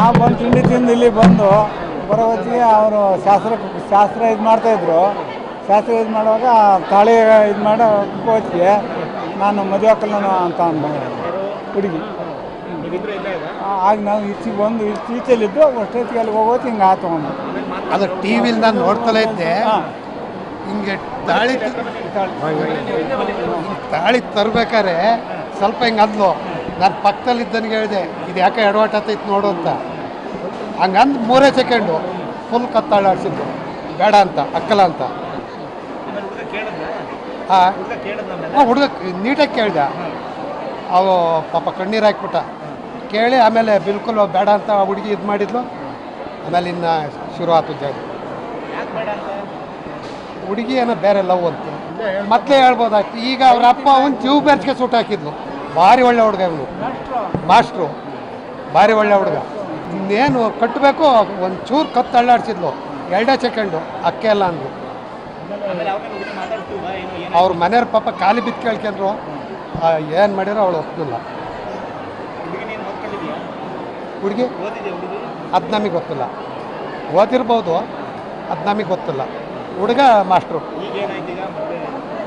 ನಾವು ಬಂದು ತಿಂಡಿ ತಿಂದು ಇಲ್ಲಿ ಬಂದು ಬರೋ ಹೊತ್ತಿಗೆ ಅವರು ಶಾಸ್ತ್ರ ಶಾಸ್ತ್ರ ಇದು ಮಾಡ್ತಾಯಿದ್ರು ಶಾಸ್ತ್ರ ಇದು ಮಾಡುವಾಗ ತಾಳಿ ಇದು ಮಾಡಿ ಹೊತ್ತಿಗೆ ನಾನು ಮದುವೆ ಹಾಕಲ್ಲ ಅಂತ ಅನ್ಬೋದು ಹುಡುಗಿ. ಆಗ ನಾವು ಈಚೆಗೆ ಬಂದು ಈಚೆ ಈಚೆಲಿದ್ದು ಅಷ್ಟೊತ್ತಿಗೆ ಅಲ್ಲಿ ಹೋಗೋದು ಹಿಂಗೆ ಆ ತೊಗೊಂಡು ಅದು ಟಿ ವಿಲಿ ನಾನು ನೋಡ್ತಲೇ ಇದ್ದೆ. ಹಿಂಗೆ ತಾಳಿ ತಾಳಿ ತರ್ಬೇಕಾರೆ ಸ್ವಲ್ಪ ಹಿಂಗೆ ಅದ್ಲು. ನಾನು ಪಕ್ಕದಲ್ಲಿ ಇದ್ದನಿಗೆ ಹೇಳಿದೆ ಇದು ಯಾಕೆ ಎಡವಾಟ ಆತೈತೆ ನೋಡು ಅಂತ. ಹಂಗಂದು ಮೂರೇ ಸೆಕೆಂಡು ಫುಲ್ ಕತ್ತಾಳಾಡ್ಸಿದ್ದು ಬೇಡ ಅಂತ ಅಕ್ಕಲ ಅಂತ. ಹಾಂ. ಹುಡುಗ ನೀಟಾಗಿ ಕೇಳಿದೆ. ಅವು ಪಾಪ ಕಣ್ಣೀರು ಹಾಕ್ಬಿಟ್ಟ. ಕೇಳಿ ಆಮೇಲೆ ಬಿಲ್ಕುಲ್ ಬೇಡ ಅಂತ ಆ ಹುಡುಗಿ ಇದು ಮಾಡಿದ್ಲು. ಆಮೇಲೆ ಇನ್ನು ಶುರು ಆಯ್ತು ಜಾಗ ಹುಡುಗಿ ಏನೋ ಬೇರೆ ಲವ್ ಅಂತ. ಹೇಳ್ಬೋದು ಹೇಳ್ಬೋದಾಯ್ತು ಈಗ ಅವ್ರ ಅಪ್ಪ ಅವನು ಜೀವ ಬೆರ್ಚ್ಗೆ ಸೂಟ್ ಹಾಕಿದ್ಲು. ಭಾರಿ ಒಳ್ಳೆ ಹುಡುಗ ಇವನು. ಮಾಸ್ಟ್ರು ಭಾರಿ ಒಳ್ಳೆ ಹುಡುಗ. ಇನ್ನೇನು ಕಟ್ಟಬೇಕು? ಒಂದು ಚೂರು ಕತ್ತು ಅಳ್ಳಾಡ್ಸಿದ್ಲು. ಎರಡೇ ಸೆಕೆಂಡು. ಅಕ್ಕೆ ಎಲ್ಲ ಅಂದ್ರು ಅವ್ರ ಮನೆಯವ್ರ ಪಾಪ ಖಾಲಿ ಬಿದ್ದು ಕೇಳ್ಕೊಂಡ್ರು. ಏನು ಮಾಡಿರೋ ಅವಳು ಒಪ್ಪಿಲ್ಲ. ಹುಡುಗಿ? ಅದು ನಮಗೆ ಗೊತ್ತಿಲ್ಲ. ಓದಿರ್ಬೋದು. ಅದು ನಮಗೆ ಗೊತ್ತಿಲ್ಲ. ಹುಡುಗ ಮಾಸ್ಟ್ರು.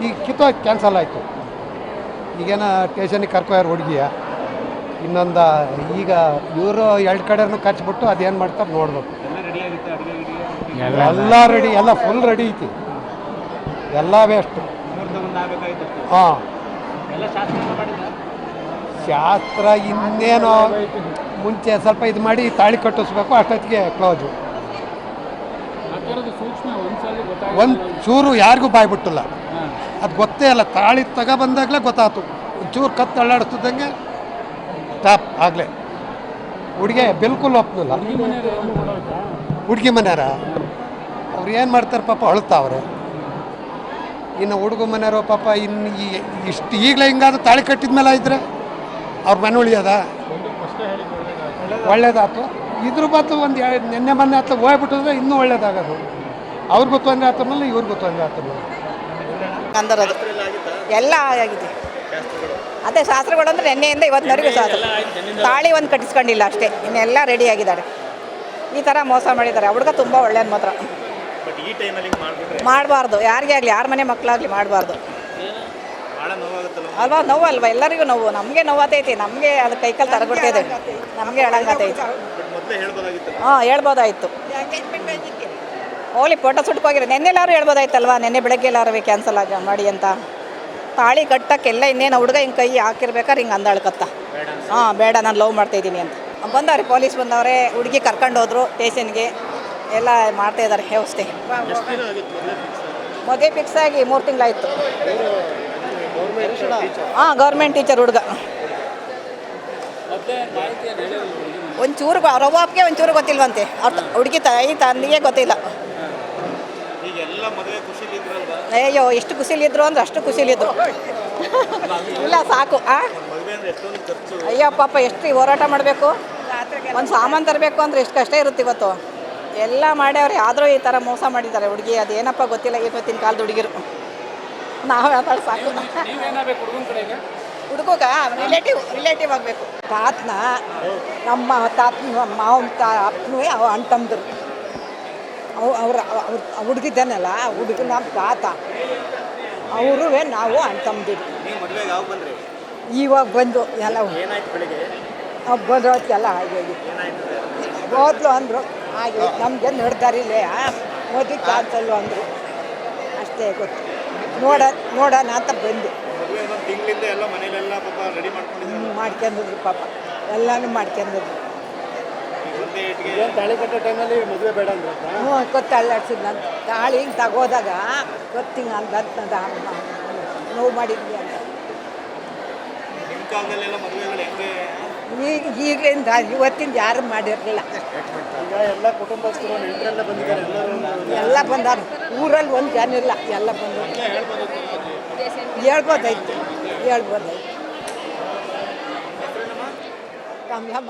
ಈಗ ಕಿತ್ತೋಯ್ತು ಕ್ಯಾನ್ಸಲ್ ಆಯಿತು. ಈಗೇನ ಟೇಷನಿಗೆ ಕರ್ಕೊಯ್ಯಾರ ಹುಡುಗಿಯ? ಇನ್ನೊಂದು ಈಗ ಇವರು ಎರಡು ಕಡೆನೂ ಕಚ್ಬಿಟ್ಟು ಅದೇನು ಮಾಡ್ತಾರೆ ನೋಡಬೇಕು. ಎಲ್ಲ ರೆಡಿ ಎಲ್ಲ ಫುಲ್ ರೆಡಿ ಐತಿ. ಎಲ್ಲ ವೇಸ್ಟ್ ಹಾಂ. ಶಾಸ್ತ್ರ ಇನ್ನೇನೋ ಮುಂಚೆ ಸ್ವಲ್ಪ ಇದು ಮಾಡಿ ತಾಳಿ ಕಟ್ಟಿಸ್ಬೇಕು ಅಷ್ಟೊತ್ತಿಗೆ ಕ್ಲೋಸು ಒಂದು ಚೂರು ಯಾರಿಗೂ ಬಾಯ್ಬಿಟ್ಟಿಲ್ಲ ಅದು ಗೊತ್ತೇ ಅಲ್ಲ ತಾಳಿ ತಗೊಬಂದಾಗಲೇ ಗೊತ್ತಾಯ್ತು ಒಂಚೂರು ಕತ್ತು ಅಳ್ಳಾಡಿಸ್ತಿದ್ದಂಗೆ ಟಾಪ್ ಆಗಲೇ. ಹುಡುಗಿ ಬಿಲ್ಕುಲ್ ಒಪ್ಪಲಿಲ್ಲ ಹುಡುಗಿ ಮನೆಯವರ? ಅವ್ರು ಏನು ಮಾಡ್ತಾರೆ ಪಾಪ ಅಳ್ತಾವ್ರೆ ಇನ್ನು ಹುಡುಗ ಮನೆಯವರು ಪಾಪ ಇನ್ನು ಇಷ್ಟು ಈಗಲೇ ಹಿಂಗಾದ್ರೆ ತಾಳಿ ಕಟ್ಟಿದ ಮೇಲೆ ಇದ್ರೆ ಅವ್ರ ಮನೆ ಉಳಿಯೋದ? ಒಳ್ಳೇದಾಯ್ತು ಇದ್ರ ಬದಲು ಒಂದು ನಿನ್ನೆ ಮೊನ್ನೆ ಹತ್ರ ಹೋಗ್ಬಿಟ್ಟಿದ್ರೆ ಇನ್ನೂ ಒಳ್ಳೇದಾಗೋದು. ಅವ್ರಿಗೂ ತೊಂದರೆ ಆಗ್ತಿರ್ಲಿಲ್ಲ ಇವ್ರಿಗೂ ತೊಂದರೆ ಆಗ್ತಿರ್ಲಿಲ್ಲ ಅಂದರದು. ಎಲ್ಲ ಆಗಿದೆ. ಅದೇ ಶಾಸ್ತ್ರಗಳು ಅಂದರೆ ನಿನ್ನೆಯಿಂದ ಇವತ್ತಿನವರೆಗೂ ಶಾಸ್ತ್ರ. ತಾಳಿ ಒಂದು ಕಟ್ಟಿಸ್ಕೊಂಡಿಲ್ಲ ಅಷ್ಟೇ. ಇನ್ನೆಲ್ಲ ರೆಡಿ ಆಗಿದ್ದಾರೆ. ಈ ಥರ ಮೋಸ ಮಾಡಿದ್ದಾರೆ. ಹುಡುಗ ತುಂಬ ಒಳ್ಳೆಯ ಮಾತ್ರ. ಮಾಡಬಾರ್ದು. ಯಾರಿಗೇ ಆಗಲಿ ಯಾರ ಮನೆ ಮಕ್ಕಳಾಗಲಿ ಮಾಡಬಾರ್ದು. ಅಲ್ವಾ ನೋವು ಅಲ್ವಾ? ಎಲ್ಲರಿಗೂ ನೋವು. ನಮಗೆ ನೋವಾತೈತಿ. ನಮಗೆ ಅದು ಕೈಕಾಲು ತರಗೊಡ್ತೈತೆ ನಮಗೆ ಹೇಳಂಗತೈತಿ ಹಾಂ ಹೇಳ್ಬೋದಾಯಿತು. ಓಲಿ ಫೋಟೋ ಸುಟ್ಕೋಗಿರೋ. ನೆನ್ನೆಲ್ಲಾರು ಹೇಳ್ಬೋದಾಯ್ತಲ್ವಾ? ನೆನ್ನೆ ಬೆಳಗ್ಗೆ ಎಲ್ಲಾರು ಕ್ಯಾನ್ಸಲ್ ಆಗ ಮಾಡಿ ಅಂತ? ತಾಳಿ ಕಟ್ಟಕ್ಕೆಲ್ಲ ಇನ್ನೇನು ಹುಡುಗ ಹಿಂಗೆ ಕೈ ಹಾಕಿರ್ಬೇಕಾರೆ ಹಿಂಗೆ ಅಂದಾಳ್ಕತ್ತ. ಹಾಂ, ಬೇಡ, ನಾನು ಲವ್ ಮಾಡ್ತಾ ಇದ್ದೀನಿ ಅಂತ. ಬಂದವ್ರೆ ಪೊಲೀಸ್ ಬಂದವ್ರೆ, ಹುಡುಗಿ ಕರ್ಕೊಂಡು ಹೋದ್ರು ಸ್ಟೇಷನ್ಗೆ ಎಲ್ಲ ಮಾಡ್ತಾ ಇದ್ದಾರೆ ವ್ಯವಸ್ಥೆ ಮದುವೆ ಫಿಕ್ಸ್ ಆಗಿ ಮೂರು ತಿಂಗಳಾಯಿತು. ಹಾಂ ಗೌರ್ಮೆಂಟ್ ಟೀಚರ್ ಹುಡುಗ. ಒಂಚೂರು ಅವ್ರ ಅವ್ವ ಅಪ್ಪಿಗೆ ಒಂಚೂರು ಗೊತ್ತಿಲ್ವಂತೆ. ಅವ್ರ ಹುಡುಗಿ ತಾಯಿ ತಂದಿಗೆ ಗೊತ್ತಿಲ್ಲ ಈಗ ಎಲ್ಲ ಮದುವೆ ಖುಷಿಲಿ ಇದ್ರಲ್ವಾ ಅಯ್ಯೋ ಎಷ್ಟು ಖುಷಿಲಿದ್ರು ಅಂದ್ರೆ ಅಷ್ಟು ಖುಷಿಲಿದ್ರು. ಇಲ್ಲ ಸಾಕು ಆ? ಅಯ್ಯೋ ಪಾಪ ಎಷ್ಟು ಹೋರಾಟ ಮಾಡಬೇಕು? ಒಂದು ಸಾಮಾನು ತರಬೇಕು ಅಂದ್ರೆ ಎಷ್ಟು ಕಷ್ಟ ಇರುತ್ತೆ ಇವತ್ತು. ಎಲ್ಲ ಮಾಡ್ಯವ್ರೆ ಆದರೂ ಈ ಥರ ಮೋಸ ಮಾಡಿದ್ದಾರೆ ಹುಡುಗಿ. ಅದೇನಪ್ಪ ಗೊತ್ತಿಲ್ಲ ಇವತ್ತಿನ ಕಾಲದ ಹುಡುಗಿರು. ನಾವು ಸಾಕು. ಹುಡುಗ ರಿಲೇಟಿವ್ ರಿಲೇಟಿವ್ ಆಗಬೇಕು. ತಾತನ ನಮ್ಮ ತಾತನ ಮಾವನ ತಾ ಅಪ್ಪನೂ ಅಣ್ಣ ತಮ್ಮದ್ರು ಅವು ಅವ್ರ ಹುಡುಗಿದ್ದಾನಲ್ಲ ಹುಡುಗ ನಮ್ಮ ತಾತ ಅವರು ನಾವು ಬಂದ್ರಿ? ಇವಾಗ ಬಂದು ಎಲ್ಲ ಏನಾಯ್ತು ಬೆಳಿಗ್ಗೆ? ಬಂದು ಹೊತ್ತಿಗೆಲ್ಲ ಹಾಗೆ ಓದ್ಲು ಅಂದರು? ಹಾಗೆ ನಮಗೆ ನಡ್ದಾರಿಲ್ಲೇ ಓದಿ ಕ್ಯಾನ್ಸಲ್ಲು ಅಂದರು. ಅಷ್ಟೇ ಗೊತ್ತು. ನೋಡ ನೋಡೋಣ ಅಂತ ಬಂದು. ಮಾಡ್ಕೊಂಡಿದ್ರು ಪಾಪ ಎಲ್ಲನೂ ಮಾಡ್ಕೊಂಡಿದ್ರು ತಾಳಿ ಕಟ್ಟೋ ಟೈಮಲ್ಲಿ ಮದುವೆ ಬೇಡ ಅಂದ್ರೆ ಹ್ಞೂ ನಾನು ತಾಳಿ ಹಿಂಗೆ ತಗೋದಾಗ ಗೊತ್ತಿಂಗ ಅಂತ ನೋವು ಮಾಡಿದ್ವಿ ಅಂತ. ನಿಮ್ಮ ಕಾಲದಲ್ಲೆಲ್ಲ ಮದುವೆಗಳು ಹೆಂಗೆ? ಈಗ ಈಗಲಿಂದ ಇವತ್ತಿಂದ ಯಾರು ಮಾಡಿರಲಿಲ್ಲ. ಈಗ ಎಲ್ಲ ಕುಟುಂಬಸ್ಥರು ನೆಂಟರೆಲ್ಲ ಬಂದಿದ್ದಾರೆ ಎಲ್ಲರೂ ಎಲ್ಲ ಬಂದಾರ. ಊರಲ್ಲಿ ಒಂದು ಜನ ಇಲ್ಲ ಎಲ್ಲ ಬಂದರು ಹೇಳ್ಬೋದಾಯ್ತು ಹೇಳ್ಬೋದಾಯ್ತು. ಕಮಲಮ್ಮ